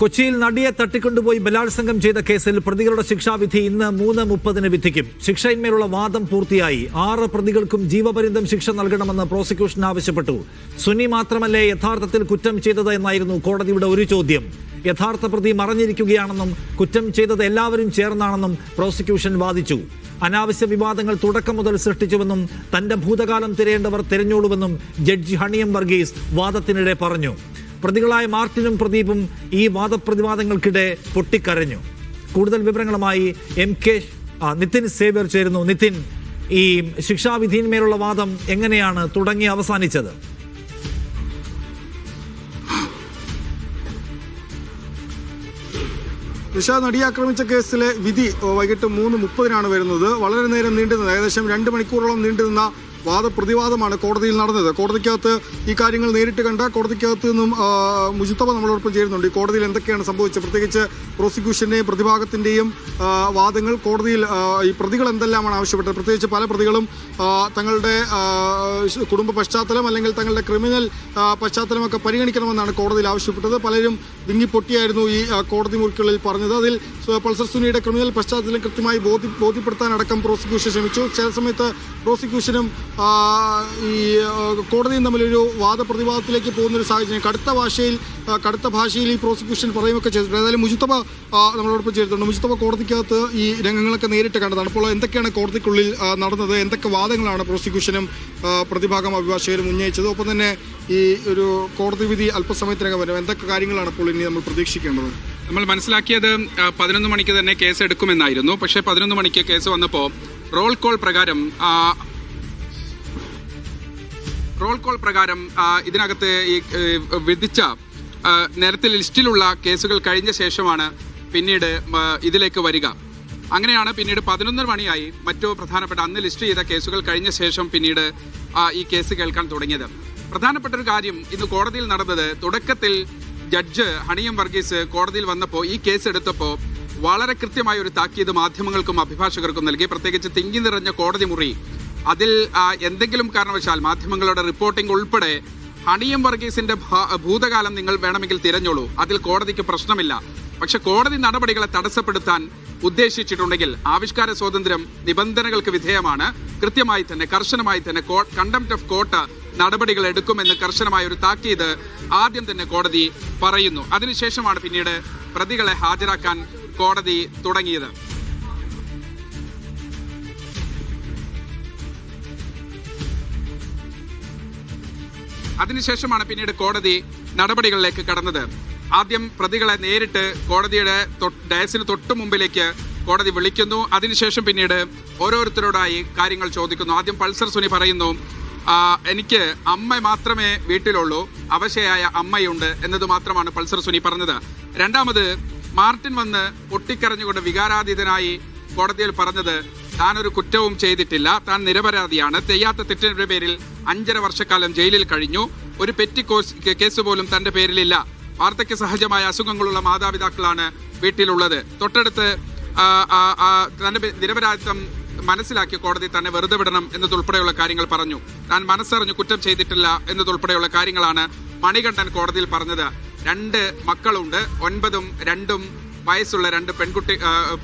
കൊച്ചിയിൽ നടിയെ തട്ടിക്കൊണ്ടുപോയി ബലാത്സംഗം ചെയ്ത കേസിൽ പ്രതികളുടെ ശിക്ഷാവിധി ഇന്ന് മൂന്ന് മുപ്പതിന് വിധിക്കും. ശിക്ഷയിന്മേലുള്ള വാദം പൂർത്തിയായി. ആറ് പ്രതികൾക്കും ജീവപര്യന്തം ശിക്ഷ നൽകണമെന്ന് പ്രോസിക്യൂഷൻ ആവശ്യപ്പെട്ടു. സുനി മാത്രമല്ലേ യഥാർത്ഥത്തിൽ കുറ്റം ചെയ്തത് എന്നായിരുന്നു കോടതിയുടെ ഒരു ചോദ്യം. യഥാർത്ഥ പ്രതി മറഞ്ഞിരിക്കുകയാണെന്നും കുറ്റം ചെയ്തത് എല്ലാവരും ചേർന്നാണെന്നും പ്രോസിക്യൂഷൻ വാദിച്ചു. അനാവശ്യ വിവാദങ്ങൾ തുടക്കം മുതൽ സൃഷ്ടിച്ചുവെന്നും തന്റെ ഭൂതകാലം തിരയേണ്ടവർ തിരഞ്ഞോളുവെന്നും ജഡ്ജി ഹണിയം വർഗീസ് വാദത്തിനിടെ പറഞ്ഞു. പ്രതികളായ മാർട്ടിനും പ്രദീപും ഈ വാദപ്രതിവാദങ്ങൾക്കിടെ പൊട്ടിക്കരഞ്ഞു. കൂടുതൽ വിവരങ്ങളുമായി എം കെ നിതിൻ സേവ്യർ ചേരുന്നു. നിതിൻ ഈ ശിക്ഷാവിധിയിന്മേലുള്ള വാദം എങ്ങനെയാണ് തുടങ്ങി അവസാനിച്ചത്? നിഷ നടിയാക്രമിച്ച കേസിലെ വിധി വൈകിട്ട് മൂന്ന് മുപ്പതിനാണ് വരുന്നത്. വളരെ നേരം നീണ്ടുനിന്ന ഏകദേശം രണ്ട് മണിക്കൂറോളം നീണ്ടുനിന്ന വാദപ്രതിവാദമാണ് കോടതിയിൽ നടന്നത്. കോടതിക്കകത്ത് ഈ കാര്യങ്ങൾ നേരിട്ട് കണ്ട കോടതിക്കകത്ത് നിന്നും മുജിത്തവ നമ്മളോടൊപ്പം ചേരുന്നുണ്ട്. ഈ കോടതിയിൽ എന്തൊക്കെയാണ് സംഭവിച്ചത്? പ്രത്യേകിച്ച് പ്രോസിക്യൂഷന്റെയും പ്രതിഭാഗത്തിന്റെയും വാദങ്ങൾ കോടതിയിൽ ഈ പ്രതികൾ എന്തെല്ലാമാണ് ആവശ്യപ്പെട്ടത്? പ്രത്യേകിച്ച് പല പ്രതികളും തങ്ങളുടെ കുടുംബ പശ്ചാത്തലം അല്ലെങ്കിൽ തങ്ങളുടെ ക്രിമിനൽ പശ്ചാത്തലമൊക്കെ പരിഗണിക്കണമെന്നാണ് കോടതിയിൽ ആവശ്യപ്പെട്ടത്. പലരും വിങ്ങിപ്പൊട്ടിയായിരുന്നു ഈ കോടതി മുറിക്കുള്ളിൽ പറഞ്ഞത്. അതിൽ പൾസർ സുനിയുടെ ക്രിമിനൽ പശ്ചാത്തലം കൃത്യമായി ബോധ്യ ബോധ്യപ്പെടുത്താനടക്കം പ്രോസിക്യൂഷൻ ശ്രമിച്ചു. ചില സമയത്ത് പ്രോസിക്യൂഷനും ഈ കോടതിയും തമ്മിലൊരു വാദപ്രതിവാദത്തിലേക്ക് പോകുന്ന ഒരു സാഹചര്യം. കടുത്ത ഭാഷയിൽ കടുത്ത ഭാഷയിൽ ഈ പ്രോസിക്യൂഷൻ പറയുകയൊക്കെ ചെയ്തിട്ടുണ്ട്. ഏതായാലും മുജിത്തബ നമ്മളോടൊപ്പം ചേർത്തുണ്ട് മുജിത്തബ കോടതിക്കകത്ത് ഈ രംഗങ്ങളൊക്കെ നേരിട്ട് കണ്ടതാണ്. അപ്പോൾ എന്തൊക്കെയാണ് കോടതിക്കുള്ളിൽ നടന്നത്? എന്തൊക്കെ വാദങ്ങളാണ് പ്രോസിക്യൂഷനും പ്രതിഭാഗം അഭിഭാഷകരും ഉന്നയിച്ചത്? ഒപ്പം തന്നെ ഈ ഒരു കോടതി വിധി അല്പസമയത്തിനകം വരും. എന്തൊക്കെ കാര്യങ്ങളാണ് അപ്പോൾ ഇനി നമ്മൾ പ്രതീക്ഷിക്കേണ്ടത്? നമ്മൾ മനസ്സിലാക്കിയത് പതിനൊന്ന് മണിക്ക് തന്നെ കേസ് എടുക്കുമെന്നായിരുന്നു പക്ഷേ പതിനൊന്ന് മണിക്ക് കേസ് വന്നപ്പോൾ റോൾ കോൾ പ്രകാരം റോൾ കോൾ പ്രകാരം ഇതിനകത്ത് ഈ വിധിച്ച നേരത്തെ ലിസ്റ്റിലുള്ള കേസുകൾ കഴിഞ്ഞ ശേഷമാണ് പിന്നീട് ഇതിലേക്ക് വരിക. അങ്ങനെയാണ് പിന്നീട് പതിനൊന്നര മണിയായി മറ്റു പ്രധാനപ്പെട്ട അന്ന് ലിസ്റ്റ് ചെയ്ത കേസുകൾ കഴിഞ്ഞ ശേഷം പിന്നീട് ഈ കേസ് കേൾക്കാൻ തുടങ്ങിയത്. പ്രധാനപ്പെട്ട ഒരു കാര്യം ഇന്ന് കോടതിയിൽ നടന്നത് തുടക്കത്തിൽ ജഡ്ജ് ഹണിയം വർഗീസ് കോടതിയിൽ വന്നപ്പോൾ ഈ കേസ് എടുത്തപ്പോൾ വളരെ കൃത്യമായ ഒരു താക്കീത് മാധ്യമങ്ങൾക്കും അഭിഭാഷകർക്കും നൽകി. പ്രത്യേകിച്ച് തിങ്ങി നിറഞ്ഞ കോടതി മുറി അതിൽ എന്തെങ്കിലും കാരണവശാൽ മാധ്യമങ്ങളുടെ റിപ്പോർട്ടിംഗ് ഉൾപ്പെടെ ഹണിയം വർഗീസിന്റെ ഭൂതകാലം നിങ്ങൾ വേണമെങ്കിൽ തിരഞ്ഞോളൂ. അതിൽ കോടതിക്ക് പ്രശ്നമില്ല. പക്ഷെ കോടതി നടപടികളെ തടസ്സപ്പെടുത്താൻ ഉദ്ദേശിച്ചിട്ടുണ്ടെങ്കിൽ ആവിഷ്കാര സ്വാതന്ത്ര്യം നിബന്ധനകൾക്ക് വിധേയമാണ്. കൃത്യമായി തന്നെ കർശനമായി തന്നെ കണ്ടംപ്റ്റ് ഓഫ് കോർട്ട് നടപടികൾ എടുക്കുമെന്ന് കർശനമായ ഒരു താക്കീത് ആദ്യം തന്നെ കോടതി പറയുന്നു. അതിനുശേഷമാണ് പിന്നീട് പ്രതികളെ ഹാജരാക്കാൻ കോടതി തുടങ്ങിയത്. അതിനുശേഷമാണ് പിന്നീട് കോടതി നടപടികളിലേക്ക് കടന്നത്. ആദ്യം പ്രതികളെ നേരിട്ട് കോടതിയുടെ ഡയസിന് തൊട്ടു മുമ്പിലേക്ക് കോടതി വിളിക്കുന്നു. അതിനുശേഷം പിന്നീട് ഓരോരുത്തരോടായി കാര്യങ്ങൾ ചോദിക്കുന്നു. ആദ്യം പൾസർ സുനി പറയുന്നു എനിക്ക് അമ്മ മാത്രമേ വീട്ടിലുള്ളൂ. അവശയായ അമ്മയുണ്ട് എന്നത് മാത്രമാണ് പൾസർ സുനി പറഞ്ഞത്. രണ്ടാമത് മാർട്ടിൻ വന്ന് പൊട്ടിക്കരഞ്ഞുകൊണ്ട് വികാരാതീതനായി കോടതിയിൽ പറഞ്ഞത് താൻ ഒരു കുറ്റവും ചെയ്തിട്ടില്ല. താൻ നിരപരാധിയാണ്. ചെയ്യാത്ത തെറ്റിന്റെ പേരിൽ അഞ്ചര വർഷക്കാലം ജയിലിൽ കഴിഞ്ഞു. ഒരു പെറ്റി കോസ് പോലും തന്റെ പേരിലില്ല. വാർദ്ധക്യ സഹജമായ അസുഖങ്ങളുള്ള മാതാപിതാക്കളാണ് വീട്ടിലുള്ളത്. തൊട്ടടുത്ത് തന്റെ നിരപരാധിത്വം മനസ്സിലാക്കി കോടതി തന്നെ വെറുതെ വിടണം എന്നതുൾപ്പെടെയുള്ള കാര്യങ്ങൾ പറഞ്ഞു. താൻ മനസ്സറിഞ്ഞു കുറ്റം ചെയ്തിട്ടില്ല എന്നതുൾപ്പെടെയുള്ള കാര്യങ്ങളാണ് മണികണ്ഠൻ കോടതിയിൽ പറഞ്ഞത്. രണ്ട് മക്കളുണ്ട്. ഒൻപതും രണ്ടും വയസ്സുള്ള രണ്ട് പെൺകുട്ടി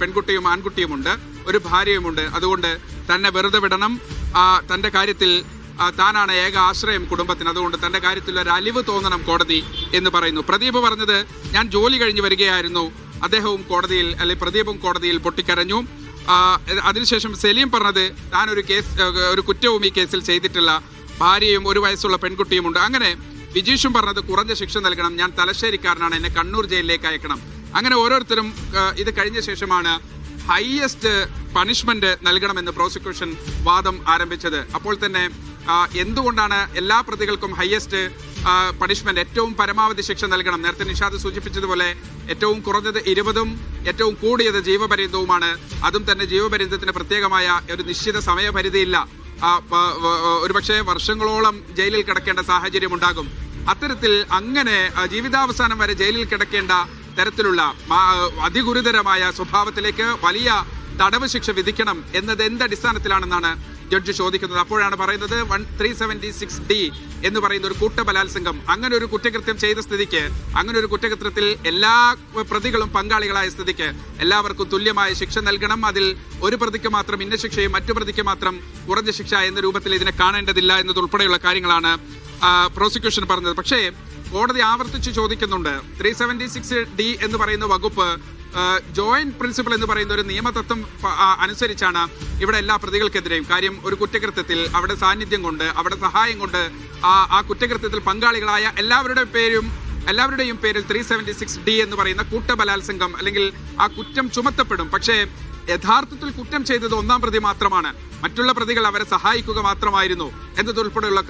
പെൺകുട്ടിയും ആൺകുട്ടിയുമുണ്ട്. ഒരു ഭാര്യയുമുണ്ട്. അതുകൊണ്ട് തന്നെ വെറുതെ വിടണം. ആ, തന്റെ കാര്യത്തിൽ താനാണ് ഏക ആശ്രയം കുടുംബത്തിന്. അതുകൊണ്ട് തന്റെ കാര്യത്തിൽ ഒരു അലിവ് തോന്നണം കോടതി എന്ന് പറയുന്നു. പ്രദീപ് പറഞ്ഞത് ഞാൻ ജോലി കഴിഞ്ഞ് വരികയായിരുന്നു. അദ്ദേഹവും കോടതിയിൽ അല്ലെ പ്രദീപും കോടതിയിൽ പൊട്ടിക്കരഞ്ഞു. അതിനുശേഷം സലീം പറഞ്ഞത് താൻ ഒരു കേസ് ഒരു കുറ്റവും ഈ കേസിൽ ചെയ്തിട്ടില്ല. ഭാര്യയും ഒരു വയസ്സുള്ള പെൺകുട്ടിയുമുണ്ട്. അങ്ങനെ വിജീഷും പറഞ്ഞത് കുറഞ്ഞ ശിക്ഷ നൽകണം. ഞാൻ തലശ്ശേരിക്കാരനാണ്. എന്നെ കണ്ണൂർ ജയിലിലേക്ക് അയക്കണം. അങ്ങനെ ഓരോരുത്തരും ഇത് കഴിഞ്ഞ ശേഷമാണ് ഹയസ്റ്റ് പണിഷ്മെന്റ് നൽകണമെന്ന് പ്രോസിക്യൂഷൻ വാദം ആരംഭിച്ചത്. അപ്പോൾ തന്നെ എന്തുകൊണ്ടാണ് എല്ലാ പ്രതികൾക്കും ഹയസ്റ്റ് പണിഷ്മെന്റ് ഏറ്റവും പരമാവധി ശിക്ഷ നൽകണം? നേരത്തെ നിഷാദ് സൂചിപ്പിച്ചതുപോലെ ഏറ്റവും കുറഞ്ഞത് ഇരുപതും ഏറ്റവും കൂടിയത് ജീവപര്യന്തവുമാണ്. അതും തന്നെ ജീവപര്യന്തത്തിന് പ്രത്യേകമായ ഒരു നിശ്ചിത സമയപരിധിയില്ല. ഒരുപക്ഷെ വർഷങ്ങളോളം ജയിലിൽ കിടക്കേണ്ട സാഹചര്യം ഉണ്ടാകും അത്തരത്തിൽ അങ്ങനെ ജീവിതാവസാനം വരെ ജയിലിൽ കിടക്കേണ്ട തരത്തിലുള്ള അതിഗുരുതരമായ സ്വഭാവത്തിലേക്ക് വലിയ തടവ് ശിക്ഷ വിധിക്കണം എന്നത് എന്ത് അടിസ്ഥാനത്തിലാണെന്നാണ് ജഡ്ജി ചോദിക്കുന്നത്. അപ്പോഴാണ് പറയുന്നത് one three seventy six D എന്ന് പറയുന്ന ഒരു കൂട്ട ബലാത്സംഗം അങ്ങനെ ഒരു കുറ്റകൃത്യം ചെയ്ത സ്ഥിതിക്ക് അങ്ങനെ ഒരു കുറ്റകൃത്യത്തിൽ എല്ലാ പ്രതികളും പങ്കാളികളായ സ്ഥിതിക്ക് എല്ലാവർക്കും തുല്യമായ ശിക്ഷ നൽകണം. അതിൽ ഒരു പ്രതിക്ക് മാത്രം ഇന്ന ശിക്ഷയും മറ്റു പ്രതിക്ക് മാത്രം കുറഞ്ഞ ശിക്ഷ എന്ന രൂപത്തിൽ ഇതിനെ കാണേണ്ടതില്ല എന്നതുൾപ്പെടെയുള്ള കാര്യങ്ങളാണ് പ്രോസിക്യൂഷൻ പറഞ്ഞത്. പക്ഷേ കോടതി ആവർത്തിച്ച് ചോദിക്കുന്നുണ്ട്. ത്രീ സെവന്റി സിക്സ് ഡി എന്ന് പറയുന്ന വകുപ്പ് ജോയിന്റ് പ്രിൻസിപ്പൽ എന്ന് പറയുന്ന ഒരു നിയമതത്വം അനുസരിച്ചാണ് ഇവിടെ എല്ലാ പ്രതികൾക്കെതിരെയും. കാര്യം ഒരു കുറ്റകൃത്യത്തിൽ അവിടെ സാന്നിധ്യം കൊണ്ട് അവിടെ സഹായം കൊണ്ട് ആ കുറ്റകൃത്യത്തിൽ പങ്കാളികളായ എല്ലാവരുടെ പേരും എല്ലാവരുടെയും പേരിൽ ത്രീ സെവന്റി സിക്സ് ഡി എന്ന് പറയുന്ന കൂട്ടബലാത്സംഗം അല്ലെങ്കിൽ ആ കുറ്റം ചുമത്തപ്പെടും. പക്ഷേ യഥാർത്ഥത്തിൽ കുറ്റം ചെയ്തത് ഒന്നാം പ്രതി മാത്രമാണ്. മറ്റുള്ള പ്രതികൾ അവരെ സഹായിക്കുക മാത്രമായിരുന്നു എന്നതുൾപ്പെടെയുള്ള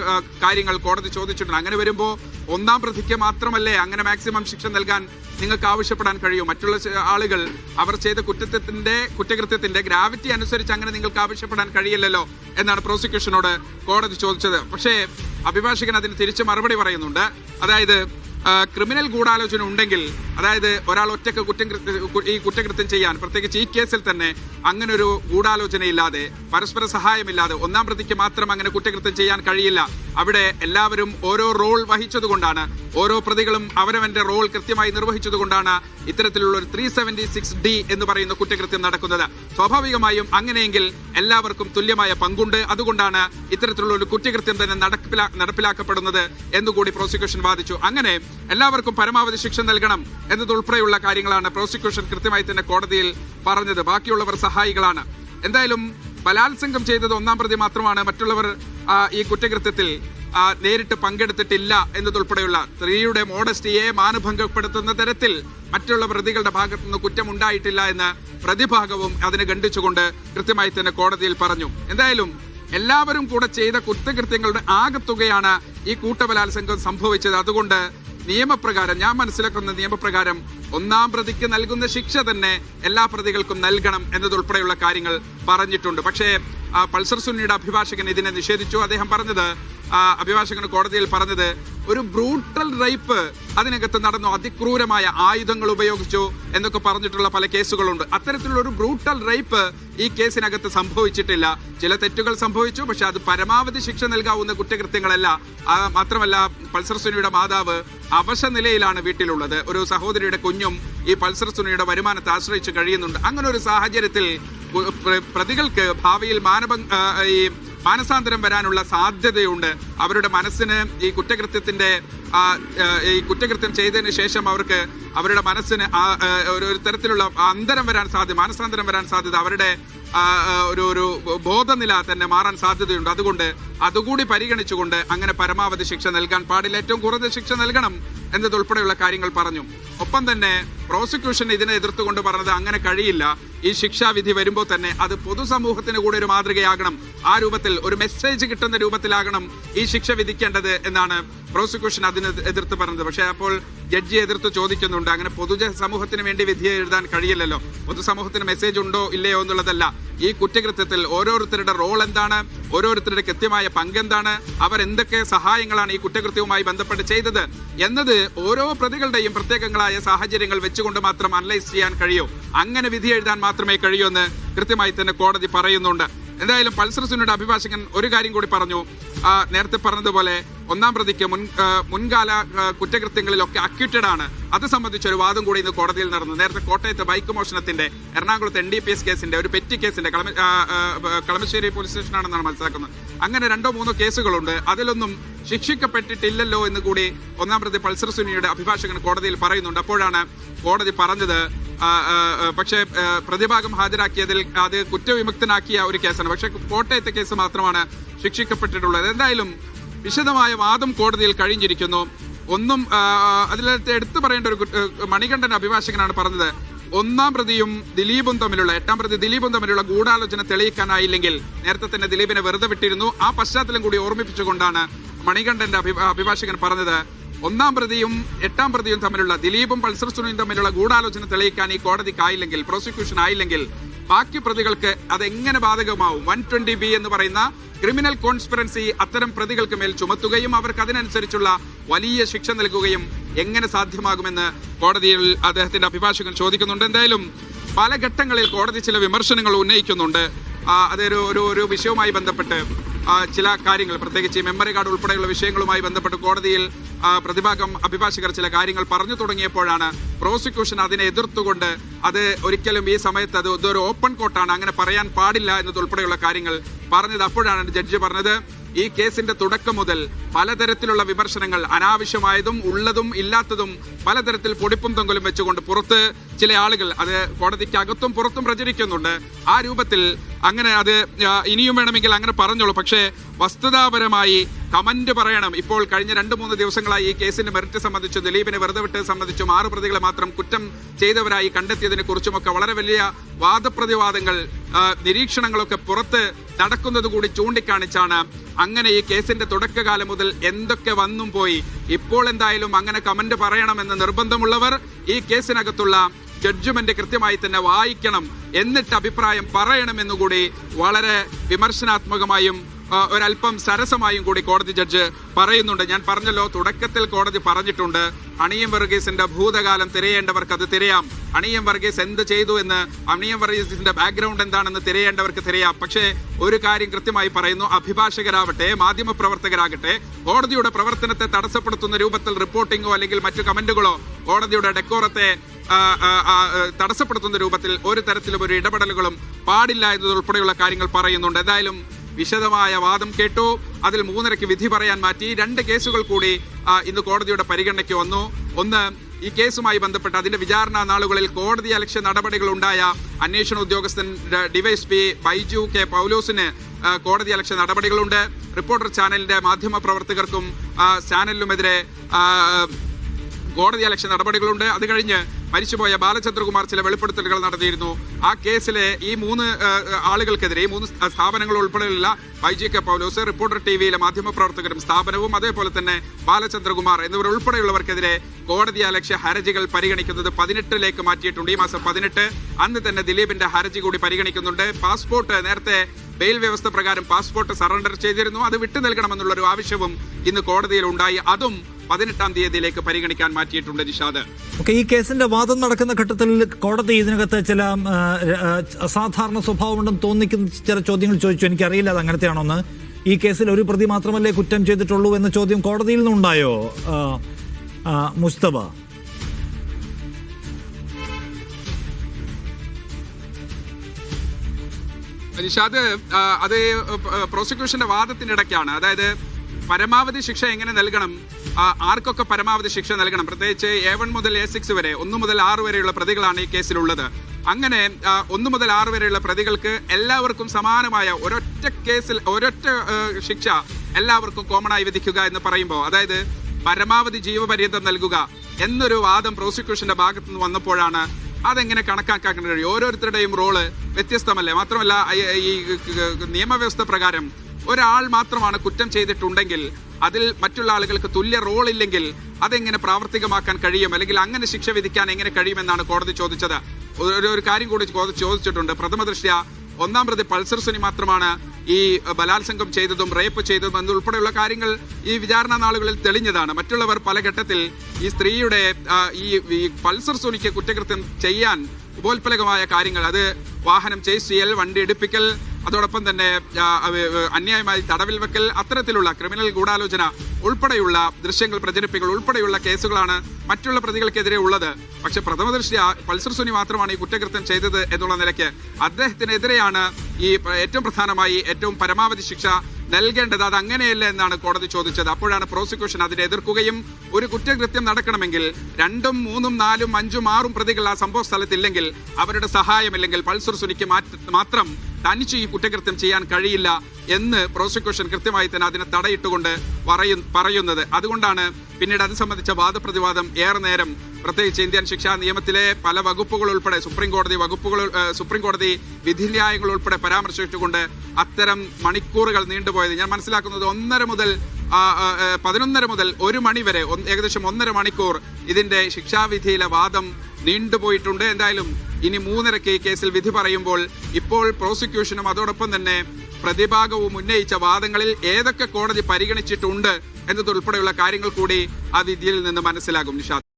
കാര്യങ്ങൾ കോടതി ചോദിച്ചിട്ടുണ്ട്. അങ്ങനെ വരുമ്പോൾ ഒന്നാം പ്രതിക്ക് മാത്രമല്ലേ അങ്ങനെ മാക്സിമം ശിക്ഷ നൽകാൻ നിങ്ങൾക്ക് ആവശ്യപ്പെടാൻ കഴിയും. മറ്റുള്ള ആളുകൾ അവർ ചെയ്ത കുറ്റത്തിന്റെ കുറ്റകൃത്യത്തിന്റെ ഗ്രാവിറ്റി അനുസരിച്ച് അങ്ങനെ നിങ്ങൾക്ക് ആവശ്യപ്പെടാൻ കഴിയില്ലല്ലോ എന്നാണ് പ്രോസിക്യൂഷനോട് കോടതി ചോദിച്ചത്. പക്ഷേ അഭിഭാഷകൻ അതിന് തിരിച്ചു മറുപടി പറയുന്നുണ്ട്. അതായത് ക്രിമിനൽ ഗൂഢാലോചന ഉണ്ടെങ്കിൽ അതായത് ഒരാൾ ഒറ്റയ്ക്ക് കുറ്റകൃത്യ ഈ കുറ്റകൃത്യം ചെയ്യാൻ പ്രത്യേകിച്ച് ഈ കേസിൽ തന്നെ അങ്ങനെ ഒരു ഗൂഢാലോചനയില്ലാതെ പരസ്പര സഹായമില്ലാതെ ഒന്നാം പ്രതിക്ക് മാത്രം അങ്ങനെ കുറ്റകൃത്യം ചെയ്യാൻ കഴിയില്ല. അവിടെ എല്ലാവരും ഓരോ റോൾ വഹിച്ചതുകൊണ്ടാണ് ഓരോ പ്രതികളും അവരവന്റെ റോൾ കൃത്യമായി നിർവഹിച്ചതുകൊണ്ടാണ് ഇത്തരത്തിലുള്ള ഒരു ത്രീ സെവന്റി സിക്സ് ഡി എന്ന് പറയുന്ന കുറ്റകൃത്യം നടക്കുന്നത്. സ്വാഭാവികമായും അങ്ങനെയെങ്കിൽ എല്ലാവർക്കും തുല്യമായ പങ്കുണ്ട്. അതുകൊണ്ടാണ് ഇത്തരത്തിലുള്ള ഒരു കുറ്റകൃത്യം തന്നെ നടപ്പിലാ നടപ്പിലാക്കപ്പെടുന്നത് എന്നുകൂടി പ്രോസിക്യൂഷൻ വാദിച്ചു. അങ്ങനെ എല്ലാവർക്കും പരമാവധി ശിക്ഷ നൽകണം. എന്നതുൾപ്പെടെയുള്ള കാര്യങ്ങളാണ് പ്രോസിക്യൂഷൻ കൃത്യമായി തന്നെ കോടതിയിൽ പറഞ്ഞത്. ബാക്കിയുള്ളവർ സഹായികളാണ്. എന്തായാലും ബലാത്സംഗം ചെയ്തത് ഒന്നാം പ്രതി മാത്രമാണ്. മറ്റുള്ളവർ ഈ കുറ്റകൃത്യത്തിൽ നേരിട്ട് പങ്കെടുത്തിട്ടില്ല എന്നതുൾപ്പെടെയുള്ള സ്ത്രീയുടെ മോഡസ്റ്റിയെ മാനഭംഗപ്പെടുത്തുന്ന തരത്തിൽ മറ്റുള്ള പ്രതികളുടെ ഭാഗത്തു നിന്ന് കുറ്റമുണ്ടായിട്ടില്ല എന്ന് പ്രതിഭാഗവും അതിനെ ഖണ്ഡിച്ചുകൊണ്ട് കൃത്യമായി തന്നെ കോടതിയിൽ പറഞ്ഞു. എന്തായാലും എല്ലാവരും കൂടെ ചെയ്ത കുറ്റകൃത്യങ്ങളുടെ ആകെത്തുകയാണ് ഈ കൂട്ടബലാത്സംഗം സംഭവിച്ചത്. അതുകൊണ്ട് നിയമപ്രകാരം ഞാൻ മനസ്സിലാക്കുന്ന നിയമപ്രകാരം ഒന്നാം പ്രതിക്ക് നൽകുന്ന ശിക്ഷ തന്നെ എല്ലാ പ്രതികൾക്കും നൽകണം എന്നതുൾപ്പെടെയുള്ള കാര്യങ്ങൾ പറഞ്ഞിട്ടുണ്ട്. പക്ഷേ പൾസർ സുന്നിയുടെ അഭിഭാഷകൻ ഇതിനെ നിഷേധിച്ചു. അദ്ദേഹം പറഞ്ഞത് അഭിഭാഷകൻ കോടതിയിൽ പറഞ്ഞത് ഒരു ബ്രൂട്ടൽ റേപ്പ് അതിനകത്ത് നടന്നു. അതിക്രൂരമായ ആയുധങ്ങൾ ഉപയോഗിച്ചു എന്നൊക്കെ പറഞ്ഞിട്ടുള്ള പല കേസുകളുണ്ട്. അത്തരത്തിലുള്ള ഒരു ബ്രൂട്ടൽ റേപ്പ് ഈ കേസിനകത്ത് സംഭവിച്ചിട്ടില്ല. ചില തെറ്റുകൾ സംഭവിച്ചു പക്ഷെ അത് പരമാവധി ശിക്ഷ നൽകാവുന്ന കുറ്റകൃത്യങ്ങളല്ല. മാത്രമല്ല പൾസർ സുനിയുടെ മാതാവ് അവശ നിലയിലാണ് വീട്ടിലുള്ളത്. ഒരു സഹോദരിയുടെ കുഞ്ഞും ഈ പൾസർ സുനിയുടെ വരുമാനത്തെ ആശ്രയിച്ച് കഴിയുന്നുണ്ട്. അങ്ങനെ ഒരു സാഹചര്യത്തിൽ പ്രതികൾക്ക് ഭാവിയിൽ മാനഭ ഈ മാനസാന്തരം വരാനുള്ള സാധ്യതയുണ്ട്. അവരുടെ മനസ്സിന് ഈ കുറ്റകൃത്യത്തിന്റെ ഈ കുറ്റകൃത്യം ചെയ്തതിന് ശേഷം അവർക്ക് അവരുടെ മനസ്സിന് ഒരു തരത്തിലുള്ള അന്തരം വരാൻ സാധ്യത മാനസാന്തരം വരാൻ സാധ്യത അവരുടെ ഒരു ഒരു ബോധനില തന്നെ മാറാൻ സാധ്യതയുണ്ട്. അതുകൊണ്ട് അതുകൂടി പരിഗണിച്ചുകൊണ്ട് അങ്ങനെ പരമാവധി ശിക്ഷ നൽകാൻ പാടില്ല. ഏറ്റവും കുറഞ്ഞ ശിക്ഷ നൽകണം എന്നതുൾപ്പെടെയുള്ള കാര്യങ്ങൾ പറഞ്ഞു. ഒപ്പം തന്നെ പ്രോസിക്യൂഷൻ ഇതിനെ എതിർത്തുകൊണ്ട് പറഞ്ഞത് അങ്ങനെ കഴിയില്ല. ഈ ശിക്ഷാവിധി വരുമ്പോൾ തന്നെ അത് പൊതുസമൂഹത്തിന് കൂടെ ഒരു മാതൃകയാകണം. ആ രൂപത്തിൽ ഒരു മെസ്സേജ് കിട്ടുന്ന രൂപത്തിലാകണം ഈ ശിക്ഷ വിധിക്കേണ്ടത് എന്നാണ് പ്രോസിക്യൂഷൻ അതിന് എതിർത്ത് പറഞ്ഞത്. പക്ഷേ അപ്പോൾ ജഡ്ജി എതിർത്ത് ചോദിക്കുന്നുണ്ട്. അങ്ങനെ പൊതുജ സമൂഹത്തിന് വേണ്ടി വിധി എഴുതാൻ കഴിയില്ലല്ലോ. പൊതുസമൂഹത്തിന് മെസ്സേജ് ഉണ്ടോ ഇല്ലയോ എന്നുള്ളതല്ല. ഈ കുറ്റകൃത്യത്തിൽ ഓരോരുത്തരുടെ റോൾ എന്താണ്? ഓരോരുത്തരുടെ കൃത്യമായ പങ്കെന്താണ് അവർ എന്തൊക്കെ സഹായങ്ങളാണ് ഈ കുറ്റകൃത്യവുമായി ബന്ധപ്പെട്ട് ചെയ്തത്? എന്നത് ഓരോ പ്രതികളുടെയും പ്രത്യേകങ്ങളായ സാഹചര്യങ്ങൾ വെച്ചുകൊണ്ട് മാത്രം അനലൈസ് ചെയ്യാൻ കഴിയൂ. അങ്ങനെ വിധി എഴുതാൻ മാത്രമേ കഴിയൂ എന്ന് കൃത്യമായി തന്നെ കോടതി പറയുന്നുണ്ട്. എന്തായാലും പൾസർ സുനിയുടെ അഭിഭാഷകൻ ഒരു കാര്യം കൂടി പറഞ്ഞു. നേരത്തെ പറഞ്ഞതുപോലെ ഒന്നാം പ്രതിക്ക് മുൻ മുൻകാല കുറ്റകൃത്യങ്ങളിലൊക്കെ അക്യൂറ്റഡ് ആണ്. അത് സംബന്ധിച്ച് ഒരു വാദം കൂടി ഇന്ന് കോടതിയിൽ നടന്നു. നേരത്തെ കോട്ടയത്തെ ബൈക്ക് മോഷണത്തിന്റെ എറണാകുളത്ത് എൻ ഡി പി എസ് കേസിന്റെ ഒരു പെറ്റി കേസിന്റെ കളമശ്ശേരി പോലീസ് സ്റ്റേഷനാണെന്നാണ് മനസ്സിലാക്കുന്നത്. അങ്ങനെ രണ്ടോ മൂന്നോ കേസുകളുണ്ട്. അതിലൊന്നും ശിക്ഷിക്കപ്പെട്ടിട്ടില്ലല്ലോ എന്ന് കൂടി ഒന്നാം പ്രതി പൾസർ സുനിയുടെ അഭിഭാഷകൻ കോടതിയിൽ പറയുന്നുണ്ട്. അപ്പോഴാണ് കോടതി പറഞ്ഞത് പക്ഷേ പ്രതിഭാഗം ഹാജരാക്കിയതിൽ അത് കുറ്റവിമുക്തനാക്കിയ ഒരു കേസാണ്. പക്ഷേ കോട്ടയത്തെ കേസ് മാത്രമാണ് ശിക്ഷിക്കപ്പെട്ടിട്ടുള്ളത്. എന്തായാലും വിശദമായ വാദം കോടതിയിൽ കഴിഞ്ഞിരിക്കുന്നു. ഒന്നും അതിലത്തെ എടുത്തു പറയേണ്ട ഒരു മണികണ്ഠൻ അഭിഭാഷകനാണ് പറഞ്ഞത്. ഒന്നാം പ്രതിയും ദിലീപും തമ്മിലുള്ള എട്ടാം പ്രതി ദിലീപും തമ്മിലുള്ള ഗൂഢാലോചന തെളിയിക്കാനായില്ലെങ്കിൽ നേരത്തെ തന്നെ ദിലീപിനെ വെറുതെ വിട്ടിരുന്നു. ആ പശ്ചാത്തലം കൂടി ഓർമ്മിപ്പിച്ചുകൊണ്ടാണ് മണികണ്ഠന്റെ അഭിഭാഷകൻ പറഞ്ഞത്. ഒന്നാം പ്രതിയും എട്ടാം പ്രതിയും തമ്മിലുള്ള ദിലീപും പൾസർ സുനിയും തമ്മിലുള്ള ഗൂഢാലോചന തെളിയിക്കാൻ ഈ കോടതിക്ക് പ്രോസിക്യൂഷൻ ആയില്ലെങ്കിൽ ബാക്കി പ്രതികൾക്ക് അത് എങ്ങനെ ബാധകമാവും? വൺ ട്വന്റി ബി എന്ന് പറയുന്ന ക്രിമിനൽ കോൺസ്പിറൻസി അത്തരം പ്രതികൾക്ക് മേൽ ചുമത്തുകയും അവർക്ക് അതിനനുസരിച്ചുള്ള വലിയ ശിക്ഷ നൽകുകയും എങ്ങനെ സാധ്യമാകുമെന്ന് കോടതിയിൽ അദ്ദേഹത്തിന്റെ അഭിഭാഷകൻ ചോദിക്കുന്നുണ്ട്. എന്തായാലും പല ഘട്ടങ്ങളിൽ കോടതി ചില വിമർശനങ്ങൾ ഉന്നയിക്കുന്നുണ്ട്. അതൊരു ഒരു ഒരു വിഷയവുമായി ബന്ധപ്പെട്ട് ചില കാര്യങ്ങൾ പ്രത്യേകിച്ച് മെമ്മറി കാർഡ് ഉൾപ്പെടെയുള്ള വിഷയങ്ങളുമായി ബന്ധപ്പെട്ട് കോടതിയിൽ പ്രതിഭാഗം അഭിഭാഷകർ ചില കാര്യങ്ങൾ പറഞ്ഞു തുടങ്ങിയപ്പോഴാണ് പ്രോസിക്യൂഷൻ അതിനെ എതിർത്തുകൊണ്ട് അത് ഒരിക്കലും ഈ സമയത്ത് അത് ഇതൊരു ഓപ്പൺ കോർട്ടാണ് അങ്ങനെ പറയാൻ പാടില്ല എന്നതുൾപ്പെടെയുള്ള കാര്യങ്ങൾ പറഞ്ഞത് അപ്പോഴാണ് ജഡ്ജി പറഞ്ഞത്. ഈ കേസിന്റെ തുടക്കം മുതൽ പലതരത്തിലുള്ള വിമർശനങ്ങൾ അനാവശ്യമായതും ഉള്ളതും ഇല്ലാത്തതും പലതരത്തിൽ പൊടിപ്പും തൊങ്കലും വെച്ചുകൊണ്ട് പുറത്ത് ചില ആളുകൾ അത് കോടതിക്ക് അകത്തും പുറത്തും പ്രചരിക്കുന്നുണ്ട്. ആ രൂപത്തിൽ അങ്ങനെ അത് ഇനിയും വേണമെങ്കിൽ അങ്ങനെ പറഞ്ഞോളൂ. പക്ഷേ വസ്തുതാപരമായി കമന്റ് പറയണം. ഇപ്പോൾ കഴിഞ്ഞ രണ്ട് മൂന്ന് ദിവസങ്ങളായി ഈ കേസിന്റെ മെറിറ്റ് സംബന്ധിച്ചും ദിലീപിനെ വെറുതെ വിട്ടത് സംബന്ധിച്ചും ആറ് പ്രതികളെ മാത്രം കുറ്റം ചെയ്തവരായി കണ്ടെത്തിയതിനെ കുറിച്ചുമൊക്കെ വളരെ വലിയ വാദപ്രതിവാദങ്ങൾ നിരീക്ഷണങ്ങളൊക്കെ പുറത്ത് നടക്കുന്നത് കൂടി ചൂണ്ടിക്കാണിച്ചാണ് അങ്ങനെ ഈ കേസിന്റെ തുടക്കകാലം മുതൽ എന്തൊക്കെ വന്നും പോയി. ഇപ്പോൾ എന്തായാലും അങ്ങനെ കമന്റ് പറയണമെന്ന് നിർബന്ധമുള്ളവർ ഈ കേസിനകത്തുള്ള ജഡ്ജ്മെന്റ് കൃത്യമായി തന്നെ വായിക്കണം എന്നിട്ട് അഭിപ്രായം പറയണമെന്നുകൂടി വളരെ വിമർശനാത്മകമായും ഒരല്പം സരസമായും കൂടി കോടതി ജഡ്ജ് പറയുന്നുണ്ട്. ഞാൻ പറഞ്ഞല്ലോ തുടക്കത്തിൽ കോടതി പറഞ്ഞിട്ടുണ്ട് അണിയം വർഗീസിന്റെ ഭൂതകാലം തിരയേണ്ടവർക്ക് അത് തിരയാം. അണിയം വർഗീസ് എന്ത് ചെയ്തു എന്ന് അണിയം വർഗീസിന്റെ ബാക്ക്ഗ്രൗണ്ട് എന്താണെന്ന് തിരയേണ്ടവർക്ക് തിരയാം. പക്ഷേ ഒരു കാര്യം കൃത്യമായി പറയുന്നു അഭിഭാഷകരാവട്ടെ മാധ്യമ പ്രവർത്തകരാകട്ടെ കോടതിയുടെ പ്രവർത്തനത്തെ തടസ്സപ്പെടുത്തുന്ന രൂപത്തിൽ റിപ്പോർട്ടിങ്ങോ അല്ലെങ്കിൽ മറ്റു കമന്റുകളോ കോടതിയുടെ ഡെക്കോറത്തെ തടസ്സപ്പെടുത്തുന്ന രൂപത്തിൽ ഒരു തരത്തിലും ഒരു ഇടപെടലുകളും പാടില്ല എന്നതുൾപ്പെടെയുള്ള കാര്യങ്ങൾ പറയുന്നുണ്ട്. എന്തായാലും വിശദമായ വാദം കേട്ടു. അതിൽ മൂന്നരയ്ക്ക് വിധി പറയാൻ മാറ്റി. രണ്ട് കേസുകൾ കൂടി ഇന്ന് കോടതിയുടെ പരിഗണനയ്ക്ക് വന്നു. ഒന്ന് ഈ കേസുമായി ബന്ധപ്പെട്ട് അതിന്റെ വിചാരണ നാളുകളിൽ കോടതി അലക്ഷ്യ നടപടികൾ ഉണ്ടായ അന്വേഷണ ഉദ്യോഗസ്ഥൻ ഡിവൈഎസ്പി ബൈജു കെ. പൗലോസിന് കോടതി അലക്ഷ്യ നടപടികളുണ്ട്. റിപ്പോർട്ടർ ചാനലിന്റെ മാധ്യമ പ്രവർത്തകർക്കും ചാനലിനുമെതിരെ കോടതി അലക്ഷ്യ നടപടികളുണ്ട്. അത് കഴിഞ്ഞ് മരിച്ചുപോയ ബാലചന്ദ്രകുമാർ ചില വെളിപ്പെടുത്തലുകൾ നടത്തിയിരുന്നു. ആ കേസിലെ ഈ മൂന്ന് ആളുകൾക്കെതിരെ ഈ മൂന്ന് സ്ഥാപനങ്ങൾ ഉൾപ്പെടെയുള്ള Y G K Paulose reporter T വിയിലെ മാധ്യമപ്രവർത്തകരും സ്ഥാപനവും അതേപോലെ തന്നെ ബാലചന്ദ്രകുമാർ എന്നിവർ ഉൾപ്പെടെയുള്ളവർക്കെതിരെ കോടതി അലക്ഷ്യ ഹർജികൾ പരിഗണിക്കുന്നത് പതിനെട്ടിലേക്ക് മാറ്റിയിട്ടുണ്ട്. ഈ മാസം പതിനെട്ട് അന്ന് തന്നെ ദിലീപിന്റെ ഹർജി കൂടി പരിഗണിക്കുന്നുണ്ട്. പാസ്പോർട്ട് നേരത്തെ ബെയിൽ വ്യവസ്ഥ പ്രകാരം പാസ്പോർട്ട് സറണ്ടർ ചെയ്തിരുന്നു. അത് വിട്ടു നൽകണമെന്നുള്ള ഒരു ആവശ്യവും ഇന്ന് കോടതിയിൽ ഉണ്ടായി അതും പതിനെട്ടാം തീയതിയിലേക്ക് പരിഗണിക്കാൻ മാറ്റിയിട്ടുണ്ട് നിഷാദ്. ഓക്കെ ഈ കേസിന്റെ വാദം നടക്കുന്ന ഘട്ടത്തിൽ കോടതി ഇതിനകത്ത് ചില അസാധാരണ സ്വഭാവമുണ്ടെന്ന് തോന്നിക്കുന്ന ചില ചോദ്യങ്ങൾ ചോദിച്ചു. എനിക്കറിയില്ല അത് അങ്ങനത്തെയാണോന്ന്. ഈ കേസിൽ ഒരു പ്രതി മാത്രമല്ലേ കുറ്റം ചെയ്തിട്ടുള്ളൂ എന്ന ചോദ്യം കോടതിയിൽ നിന്നുണ്ടായോ? മുസ്തഫ. നിഷാദ് അത് പ്രോസിക്യൂഷന്റെ വാദത്തിനിടയ്ക്കാണ്. അതായത് പരമാവധി ശിക്ഷ എങ്ങനെ നൽകണം? ആർക്കൊക്കെ പരമാവധി ശിക്ഷ നൽകണം? പ്രത്യേകിച്ച് എ വൺ മുതൽ എ സിക്സ് വരെ ഒന്ന് മുതൽ ആറ് വരെയുള്ള പ്രതികളാണ് ഈ കേസിലുള്ളത്. അങ്ങനെ ഒന്ന് മുതൽ ആറ് വരെയുള്ള പ്രതികൾക്ക് എല്ലാവർക്കും സമാനമായ ഒരൊറ്റ കേസിൽ ഒരൊറ്റ ശിക്ഷ എല്ലാവർക്കും കോമൺ ആയി വിധിക്കുക എന്ന് പറയുമ്പോൾ അതായത് പരമാവധി ജീവപര്യന്തം നൽകുക എന്നൊരു വാദം പ്രോസിക്യൂഷന്റെ ഭാഗത്തുനിന്ന് വന്നപ്പോഴാണ് അതെങ്ങനെ കണക്കാക്കാൻ കഴിയും? ഓരോരുത്തരുടെയും റോൾ വ്യത്യസ്തമല്ലേ? മാത്രമല്ല ഈ- നിയമവ്യവസ്ഥ പ്രകാരം ഒരാൾ മാത്രമാണ് കുറ്റം ചെയ്തിട്ടുണ്ടെങ്കിൽ അതിൽ മറ്റുള്ള ആളുകൾക്ക് തുല്യ റോൾ ഇല്ലെങ്കിൽ അതെങ്ങനെ പ്രാവർത്തികമാക്കാൻ കഴിയും? അല്ലെങ്കിൽ അങ്ങനെ ശിക്ഷ വിധിക്കാൻ എങ്ങനെ കഴിയുമെന്നാണ് കോടതി ചോദിച്ചത്. ഒരു കാര്യം കൂടി ചോദിച്ചിട്ടുണ്ട്. പ്രഥമ ദൃഷ്ട്യ ഒന്നാം പ്രതി പൾസർ സുനി മാത്രമാണ് ഈ ബലാത്സംഗം ചെയ്തതും റേപ്പ് ചെയ്തതും എന്നുൾപ്പെടെയുള്ള കാര്യങ്ങൾ ഈ വിചാരണ നാളുകളിൽ തെളിഞ്ഞതാണ്. മറ്റുള്ളവർ പല ഘട്ടത്തിൽ ഈ സ്ത്രീയുടെ ഈ പൾസർ സോനിക്ക് കുറ്റകൃത്യം ചെയ്യാൻ ഉപോത്പലകമായ കാര്യങ്ങൾ അത് വാഹനം ചേസ് ചെയ്യൽ വണ്ടി എടുപ്പിക്കൽ അതോടൊപ്പം തന്നെ അന്യായമായി തടവിൽ വെക്കൽ അത്തരത്തിലുള്ള ക്രിമിനൽ ഗൂഢാലോചന ഉൾപ്പെടെയുള്ള ദൃശ്യങ്ങൾ പ്രചരിപ്പിക്കൽ ഉൾപ്പെടെയുള്ള കേസുകളാണ് മറ്റുള്ള പ്രതികൾക്കെതിരെ ഉള്ളത്. പക്ഷെ പ്രഥമ ദൃഷ്ട്യ പൾസർ സുനി മാത്രമാണ് ഈ കുറ്റകൃത്യം ചെയ്തത് എന്നുള്ള നിലയ്ക്ക് അദ്ദേഹത്തിനെതിരെയാണ് ഈ ഏറ്റവും പ്രധാനമായി ഏറ്റവും പരമാവധി ശിക്ഷ നൽകേണ്ടത്. അത് അങ്ങനെയല്ല എന്നാണ് കോടതി ചോദിച്ചത്. അപ്പോഴാണ് പ്രോസിക്യൂഷൻ അതിനെ എതിർക്കുകയും ഒരു കുറ്റകൃത്യം നടക്കണമെങ്കിൽ രണ്ടും മൂന്നും നാലും അഞ്ചും ആറും പ്രതികൾ ആ സംഭവ സ്ഥലത്തില്ലെങ്കിൽ അവരുടെ സഹായമില്ലെങ്കിൽ പൾസർ സുനിക്ക് മാത്രം തനിച്ച് ഈ കുറ്റകൃത്യം ചെയ്യാൻ കഴിയില്ല എന്ന് പ്രോസിക്യൂഷൻ കൃത്യമായി തന്നെ അതിനെ തടയിട്ടുകൊണ്ട് പറയു പറയുന്നത്. അതുകൊണ്ടാണ് പിന്നീട് അത് സംബന്ധിച്ച വാദപ്രതിവാദം ഏറെ നേരം പ്രത്യേകിച്ച് ഇന്ത്യൻ ശിക്ഷാ നിയമത്തിലെ പല വകുപ്പുകൾ ഉൾപ്പെടെ സുപ്രീം കോടതി വകുപ്പുകൾ സുപ്രീം കോടതി വിധിന്യായങ്ങൾ ഉൾപ്പെടെ പരാമർശിച്ചുകൊണ്ട് അത്തരം മണിക്കൂറുകൾ നീണ്ടുപോയത്. ഞാൻ മനസ്സിലാക്കുന്നത് ഒന്നര മുതൽ പതിനൊന്നര മുതൽ ഒരു മണി വരെ ഏകദേശം ഒന്നര മണിക്കൂർ ഇതിന്റെ ശിക്ഷാവിധിയിലെ വാദം നീണ്ടുപോയിട്ടുണ്ട്. എന്തായാലും ഇനി മൂന്നരക്ക് ഈ കേസിൽ വിധി പറയുമ്പോൾ ഇപ്പോൾ പ്രോസിക്യൂഷനും അതോടൊപ്പം തന്നെ പ്രതിഭാഗവും ഉന്നയിച്ച വാദങ്ങളിൽ ഏതൊക്കെ കോടതി പരിഗണിച്ചിട്ടുണ്ട് എന്നതുൾപ്പെടെയുള്ള കാര്യങ്ങൾ കൂടി അതിഥിയിൽ നിന്ന് മനസ്സിലാകും നിഷാദ്.